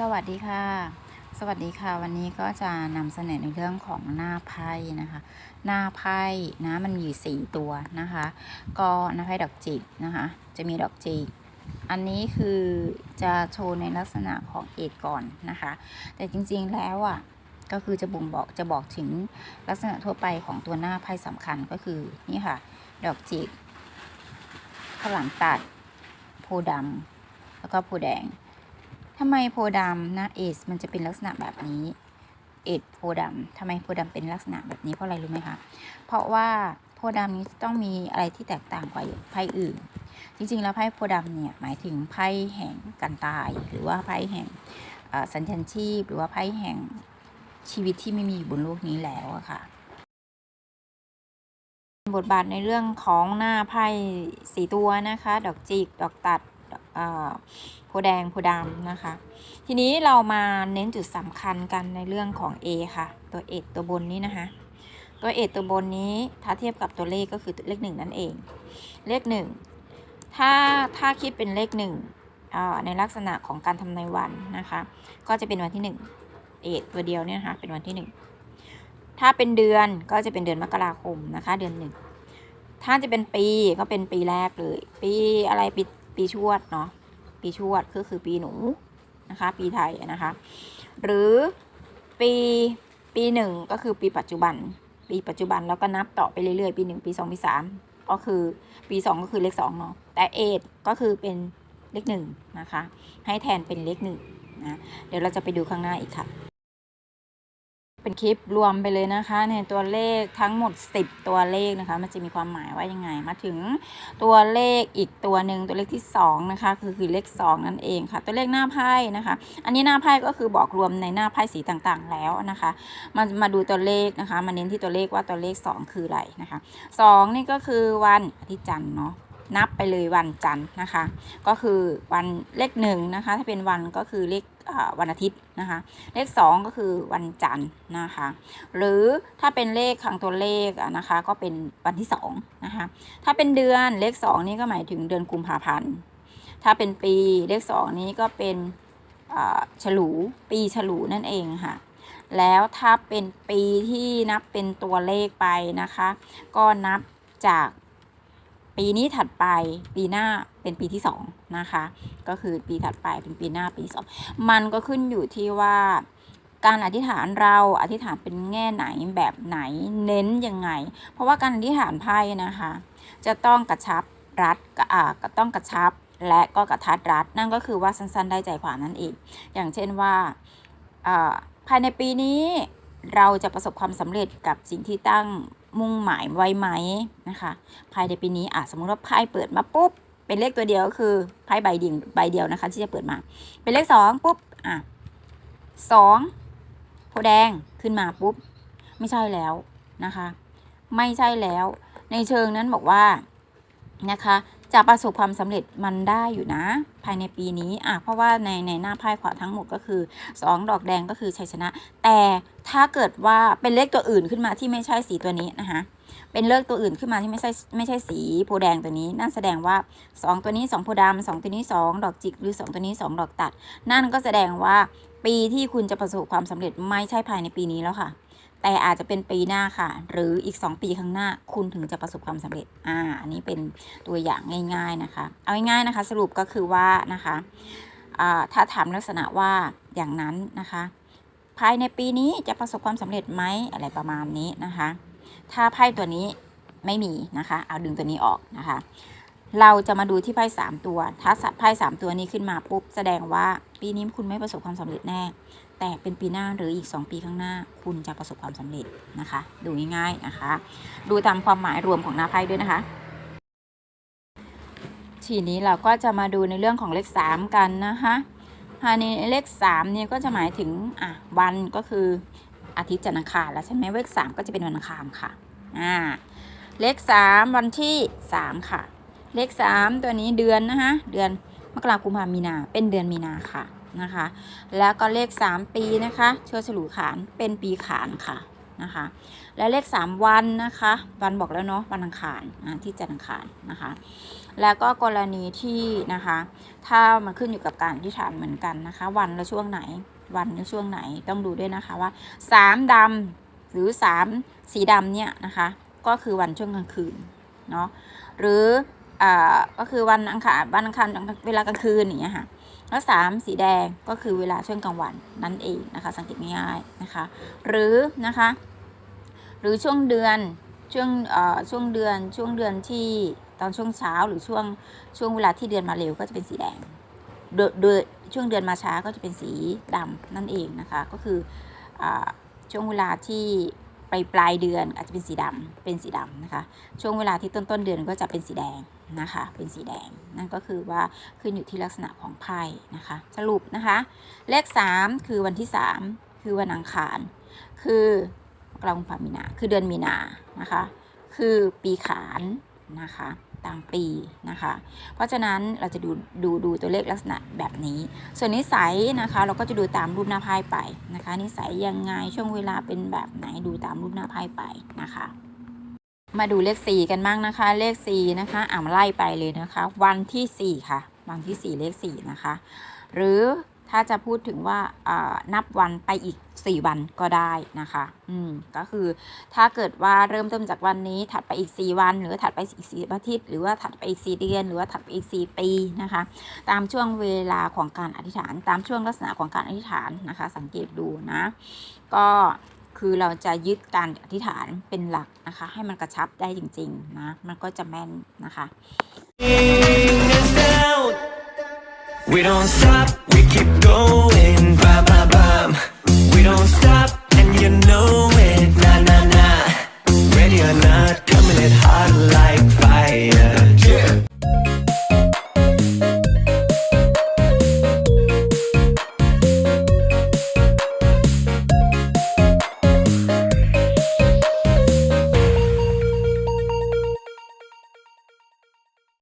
สวัสดีค่ะ สวัสดีค่ะ วันนี้ก็จะนำเสนอในเรื่องของหน้าไพ่นะคะ หน้าไพ่นะมันมีอยู่สี่ตัวนะคะ ก็หน้าไพ่ดอกจิกนะคะ จะมีดอกจิก อันนี้คือจะโชว์ในลักษณะของเอกก่อนนะคะ แต่จริงๆแล้วอะก็คือจะบ่งบอกจะบอกถึงลักษณะทั่วไปของตัวหน้าไพ่สำคัญก็คือนี่ค่ะ ดอกจิกข้าวหลามตัดโพธิ์ดำแล้วก็โพแดง ทำไมโพดำนะเอสมันจะเป็นลักษณะแบบนี้เอ็ดโพดำทำไมโพดำเป็นลักษณะแบบนี้เพราะอะไรรู้ไหมคะ เพราะว่าโพดำนี้ต้องมีอะไรที่แตกต่างกว่าไพ่อื่น จริงๆ แล้วไพ่โพดำเนี่ยหมายถึงไพ่แห่งการตาย หรือว่าไพ่แห่งสัญญาณชีพ หรือว่าไพ่แห่งชีวิตที่ไม่มีอยู่บนโลกนี้แล้วอะค่ะ บทบาทในเรื่องของหน้าไพ่สีตัวนะคะ ดอกจิก ดอกตัด โพแดงโพดำนะคะ ทีนี้เรามาเน้นจุดสำคัญกันในเรื่องของ A ค่ะ ตัวเอตัวบนนี้นะคะ ตัวเอตัวบนนี้ถ้าเทียบกับตัวเลขก็คือเลขหนึ่งนั่นเอง เลขหนึ่งถ้าถ้าคิดเป็นเลขหนึ่งในลักษณะของการทำในวันนะคะ ก็จะเป็นวันที่หนึ่งเอตัวเดียวเนี่ยนะคะเป็นวันที่หนึ่งถ้าเป็นเดือนก็จะเป็นเดือนมกราคมนะคะ เดือนหนึ่งถ้าจะเป็นปีก็เป็นปีแรกเลย ปีอะไรปี ปีชวดเนาะปีชวดก็คือปีหนูนะคะ ปีไทยนะคะ หรือปีปีหนึ่งก็คือปีปัจจุบัน ปีปัจจุบันแล้วก็นับต่อไปเรื่อยๆ ปีหนึ่งปีสองปีสามก็คือปีสองก็คือเลขสองเนาะแต่เอทก็คือเป็นเลขหนึ่งนะคะ ให้แทนเป็นเลขหนึ่งนะเดี๋ยวเราจะไปดูข้างหน้าอีกค่ะ คลิปรวมไปเลยนะคะ ในตัวเลขทั้งหมด 10 ตัวเลขนะคะ มันจะมีความหมายว่ายังไง มาถึงตัวเลขอีกตัวหนึ่งตัวเลขที่2นะคะคือคือเลข 2 นั่นเองค่ะ ตัวเลขหน้าไพ่นะคะ อันนี้หน้าไพ่ก็คือบอกรวมในหน้าไพ่สีต่างๆ แล้วนะคะมามาดูตัวเลขนะคะ มาเน้นที่ตัวเลขว่าตัวเลข 2 คืออะไรนะคะ 2 นี่ก็คือวันอาทิตย์จันทร์เนาะ นับไปเลยวันจันทร์นะคะ ก็คือวันเลขหนึ่งนะคะ ถ้าเป็นวันก็คือเลขวันอาทิตย์นะคะ เลข 2 ก็คือวันจันทร์นะคะ หรือถ้าเป็นเลขครั้งตัวเลขนะคะ ก็เป็นวันที่2นะคะ ถ้าเป็นเดือนเลข 2 นี่ก็หมายถึงเดือนกุมภาพันธ์ ถ้าเป็นปีเลข 2 นี้ก็เป็นฉลูปีฉลูนั่นเองค่ะ แล้วถ้าเป็นปีที่นับเป็นตัวเลขไปนะคะ ก็นับจาก ปีนี้ถัดไปปีหน้าเป็นปีที่สองนะคะ ก็คือปีถัดไปเป็นปีหน้าปีสองมันก็ขึ้นอยู่ที่ว่าการอธิษฐานเราอธิษฐานเป็นแง่ไหนแบบไหนเน้นยังไง เพราะว่าการอธิษฐานไพ่นะคะ จะต้องกระชับรัดก็อ่ากต้องกระชับและก็กระทัดรัด นั่นก็คือว่าสั้นๆ ได้ใจความนั่นเอง อย่างเช่นว่าอ่าภายในปีนี้เราจะประสบความสำเร็จกับสิ่งที่ตั้ง มุ่งหมายไว้ไหมนะคะภายในปีนี้อะสมมุติว่าไพ่เปิดมาปุ๊บเป็นเลขตัวเดียวก็คือไพ่ใบเดียวใบเดียวนะคะ ที่จะเปิดมา เป็นเลขสองปุ๊บอะสองโพแดงขึ้นมาปุ๊บ ไม่ใช่แล้วนะคะ ไม่ใช่แล้ว ในเชิงนั้นบอกว่านะคะ จะประสบความสำเร็จมันได้อยู่นะ ภายในปีนี้อะเพราะว่าในในหน้าไพ่ขวาทั้งหมดก็คือ 2 ดอกแดงก็คือชัยชนะ แต่ถ้าเกิดว่าเป็นเลขตัวอื่นขึ้นมาที่ไม่ใช่สีตัวนี้นะคะเป็นเลขตัวอื่นขึ้นมาที่ไม่ใช่ไม่ใช่สีโพแดงตัวนี้ นั่นแสดงว่า 2 ตัวนี้2โพดำสองตัวนี้ 2 ดอกจิกหรือ 2 ตัวนี้ 2 ดอกตัด นั่นก็แสดงว่าปีที่คุณจะประสบความสำเร็จไม่ใช่ภายในปีนี้แล้วค่ะ แต่อาจจะเป็นปีหน้าค่ะ หรืออีก 2 ปีข้างหน้า คุณถึงจะประสบความสำเร็จ อ่า อันนี้เป็นตัวอย่างง่าย ๆนะคะ เอาง่ายๆนะคะ สรุปก็คือว่านะคะถ้าถามลักษณะว่าอย่างนั้นนะคะ ภายในปีนี้จะประสบความสำเร็จไหมอะไรประมาณนี้นะคะ ถ้าไพ่ตัวนี้ไม่มีนะคะ เอาดึงตัวนี้ออกนะคะ เราจะมาดูที่ไพ่สามตัว ถ้าไพ่สามตัวนี้ขึ้นมาปุ๊บ แสดงว่าปีนี้คุณไม่ประสบความสำเร็จแน่ แต่เป็นปีหน้าหรืออีก 2 ปีข้างหน้า คุณจะประสบความสำเร็จนะคะ ดูง่ายๆนะคะ ดูตามความหมายรวมของหน้าไพ่ด้วยนะคะ ทีนี้เราก็จะมาดูในเรื่องของเลข 3 กันนะคะภายในเลข3เนี่ยก็จะหมายถึงอะวันก็คืออาทิตย์จันทร์อังคารแล้วใช่ไหมเลข3ก็จะเป็นวันอังคารค่ะอ่าเลข 3 วันที่ 3 ค่ะ เลข3ตัวนี้เดือนนะคะ เดือนมกราคมพามีนา เป็นเดือนมีนาค่ะนะคะ แล้วก็เลข3ปีนะคะเชื้อฉลูขานเป็นปีขานค่ะนะคะ และเลข3วันนะคะ วันบอกแล้วเนาะวันอังคารนะที่จันทร์อังคารนะคะ แล้วก็กรณีที่นะคะ ถ้ามันขึ้นอยู่กับการอธิษฐานเหมือนกันนะคะ วันและช่วงไหนวันและช่วงไหนต้องดูด้วยนะคะว่า 3ดำหรือ 3 สีดำเนี่ยนะคะ ก็คือวันช่วงกลางคืนเนาะหรือ อ่าก็คือวันอังคารวันอังคารเวลากลางคืนอย่างเงี้ยค่ะแล้วสามสีแดงก็คือเวลาช่วงกลางวันนั่นเองนะคะ สังเกตง่ายๆนะคะ หรือนะคะ หรือช่วงเดือนช่วงเอ่อช่วงเดือนช่วงเดือนที่ตอนช่วงเช้าหรือช่วงช่วงเวลาที่เดือนมาเร็วก็จะเป็นสีแดงโดยโดช่วงเดือนมาช้าก็จะเป็นสีดำนั่นเองนะคะ ก็คืออช่วงเวลาที่ ลายปลายเดือนอาจจะเป็นสีดำเป็นสีดำนะคะ ช่วงเวลาที่ต้นต้นเดือนก็จะเป็นสีแดงนะคะ เป็นสีแดง นั่นก็คือว่าขึ้นอยู่ที่ลักษณะของไพ่นะคะ สรุปนะคะ เลข 3 คือวันที่ 3 คือวันอังคาร คือกลางพามีนา คือเดือนมีนานะคะ คือปีขานนะคะ ตามปีนะคะ เพราะฉะนั้นเราจะดูดูดูตัวเลขลักษณะแบบนี้ ส่วนนิสัยนะคะ เราก็จะดูตามรูปหน้าไพ่ไปนะคะ นิสัยยังไงช่วงเวลาเป็นแบบไหนดูตามรูปหน้าไพ่ไปนะคะมาดูเลขสี่กันบ้างนะคะ เลขสี่นะคะอ่ามาไล่ไปเลยนะคะ วันที่สี่ค่ะ วันที่สี่เลขสี่นะคะ หรือ ถ้าจะพูดถึงว่านับวันไปอีก 4 วันก็ได้นะคะ อืม ก็คือถ้าเกิดว่าเริ่มต้นจากวันนี้ถัดไปอีก 4 วัน หรือถัดไปอีก4อาทิตย์ หรือว่าถัดไปอีก 4 เดือน หรือว่าถัดไปอีก 4 ปีนะคะ ตามช่วงเวลาของการอธิษฐาน ตามช่วงลักษณะของการอธิษฐานนะคะ สังเกตดูนะ ก็คือเราจะยึดการอธิษฐานเป็นหลักนะคะ ให้มันกระชับได้จริงๆนะ มันก็จะแม่นนะคะ We don't stop, keep going. Bye bye.